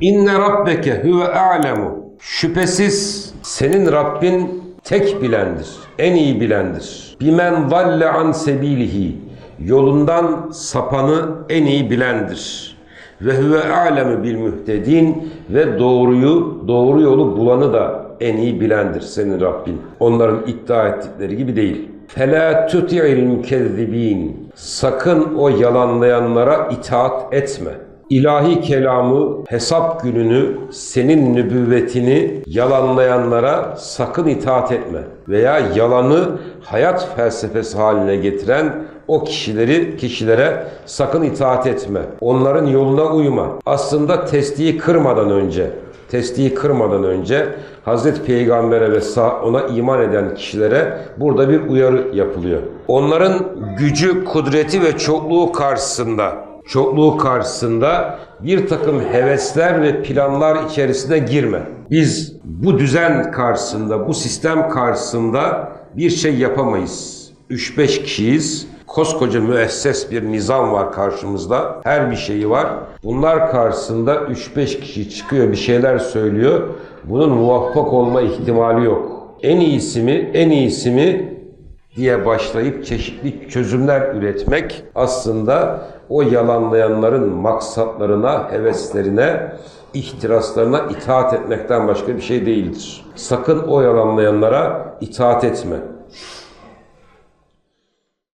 İnne rabbeke huve a'lemu. Şüphesiz senin Rabbin tek bilendir. En iyi bilendir. Bimen valle an sebilihi. Yolundan sapanı en iyi bilendir. Ve huve a'lemu bil mühtedin ve doğruyu, doğru yolu bulanı da en iyi bilendir senin Rabbin. Onların iddia ettikleri gibi değil. Fela tuti'il mükezzibin. Sakın o yalanlayanlara itaat etme. İlahi kelamı, hesap gününü, senin nübüvvetini yalanlayanlara sakın itaat etme. Veya yalanı hayat felsefesi haline getiren o kişileri kişilere sakın itaat etme. Onların yoluna uyma. Aslında testiyi kırmadan önce testiyi kırmadan önce Hazreti Peygamber'e ve ona iman eden kişilere burada bir uyarı yapılıyor. Onların gücü, kudreti ve çokluğu karşısında çokluğu karşısında bir takım hevesler ve planlar içerisine girme. Biz bu düzen karşısında, bu sistem karşısında bir şey yapamayız. 3-5 kişiyiz. Koskoca müesses bir nizam var karşımızda. Her bir şeyi var. Bunlar karşısında 3-5 kişi çıkıyor bir şeyler söylüyor. Bunun muvaffak olma ihtimali yok. En iyisi mi, en iyisi mi diye başlayıp çeşitli çözümler üretmek aslında o yalanlayanların maksatlarına, heveslerine, ihtiraslarına itaat etmekten başka bir şey değildir. Sakın o yalanlayanlara itaat etme.